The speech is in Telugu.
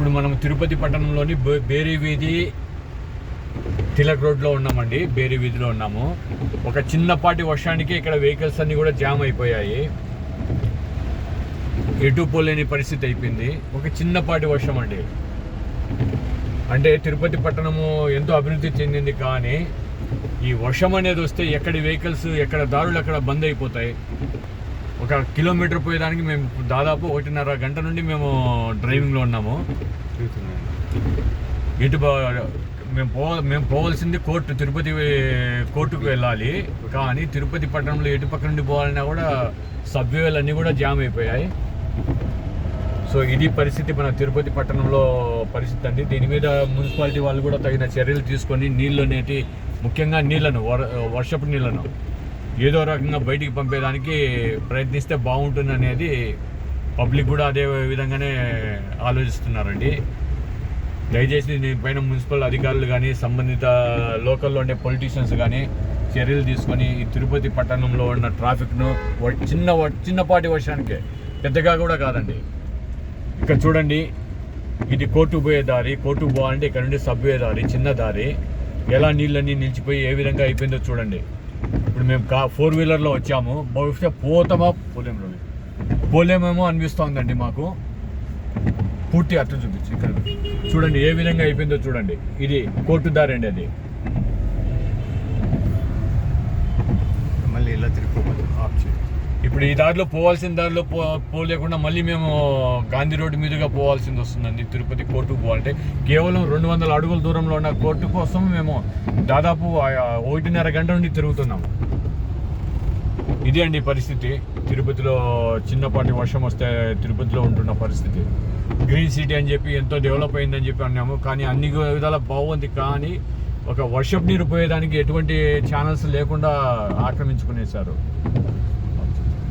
ఇప్పుడు మనం తిరుపతి పట్టణంలోని బే- బేరీ వీధి తిలక్ రోడ్లో ఉన్నామండి. బేరీ వీధిలో ఉన్నాము. ఒక చిన్నపాటి వర్షానికి ఇక్కడ వెహికల్స్ అన్నీ కూడా జామ్ అయిపోయాయి. ఎటు పోలేని పరిస్థితి అయిపోయింది. ఒక చిన్నపాటి వర్షం అండి. అంటే తిరుపతి పట్టణము ఎంతో అభివృద్ధి చెందింది కానీ ఈ వర్షం అనేది వస్తే ఎక్కడి వెహికల్స్ ఎక్కడ దారులు అక్కడ బంద్ అయిపోతాయి. ఒక కిలోమీటర్ పోయేదానికి మేము దాదాపు ఒకటిన్నర గంట నుండి మేము డ్రైవింగ్లో ఉన్నాము. ఇటు మేము పో మేము పోవాల్సింది కోర్టు తిరుపతి కోర్టుకు వెళ్ళాలి. కానీ తిరుపతి పట్టణంలో ఎటు పక్క నుండి పోవాలన్నా కూడా సబ్వేలు అన్నీ కూడా జామ్ అయిపోయాయి. సో ఇది పరిస్థితి మన తిరుపతి పట్టణంలో పరిస్థితి అండి. దీని మీద మున్సిపాలిటీ వాళ్ళు కూడా తగిన చర్యలు తీసుకొని నీళ్ళు అనేటి ముఖ్యంగా నీళ్ళను వర్షపు నీళ్ళను ఏదో రకంగా బయటికి పంపేదానికి ప్రయత్నిస్తే బాగుంటుంది అనేది పబ్లిక్ కూడా అదే విధంగానే ఆలోచిస్తున్నారండి. దయచేసి దీనిపైన మున్సిపల్ అధికారులు కానీ సంబంధిత లోకల్లో ఉండే పొలిటీషియన్స్ కానీ చర్యలు తీసుకొని ఈ తిరుపతి పట్టణంలో ఉన్న ట్రాఫిక్ను చిన్న వ- చిన్నపాటి వర్షానికే పెద్దగా కూడా కాదండి. ఇక్కడ చూడండి ఇది కోర్టు పోయే దారి కోర్టు పోవాలంటే ఇక్కడ నుండి సబ్వే దారి చిన్న దారి. ఎలా నీళ్ళన్నీ నిలిచిపోయి ఏ విధంగా అయిపోయిందో చూడండి. ఇప్పుడు మేము కా ఫోర్ వీలర్లో వచ్చాము. బహుశా పోతామా? పోలేములో పోలేమేమో అనిపిస్తోందండి మాకు. పూర్తి అర్థం చూపించి ఇక్కడ. చూడండి ఏ విధంగా అయిపోయిందో చూడండి. ఇది కోర్టు దారి అండి అది. మళ్ళీ ఇలా తిరిగిపోతుంది ఆఫ్ చేయండి ఇప్పుడు ఈ దారిలో పోవాల్సిన దారిలో పో పోలేకుండా మళ్ళీ మేము గాంధీ రోడ్డు మీదుగా పోవాల్సింది వస్తుందండి. తిరుపతి కోర్టుకు పోవాలంటే. కేవలం రెండు వందల అడుగుల దూరంలో ఉన్న కోర్టు కోసం మేము దాదాపు ఒకటిన్నర గంట నుండి తిరుగుతున్నాము ఇదే అండి పరిస్థితి. తిరుపతిలో చిన్నపాటి వర్షం వస్తే తిరుపతిలో ఉంటున్న పరిస్థితి. గ్రీన్ సిటీ అని చెప్పి ఎంతో డెవలప్ అయిందని చెప్పి అన్నాము. కానీ అన్ని విధాల బాగుంది. కానీ ఒక వర్షపు నీరు పోయేదానికి ఎటువంటి ఛానల్స్ లేకుండా ఆక్రమించుకునేసారు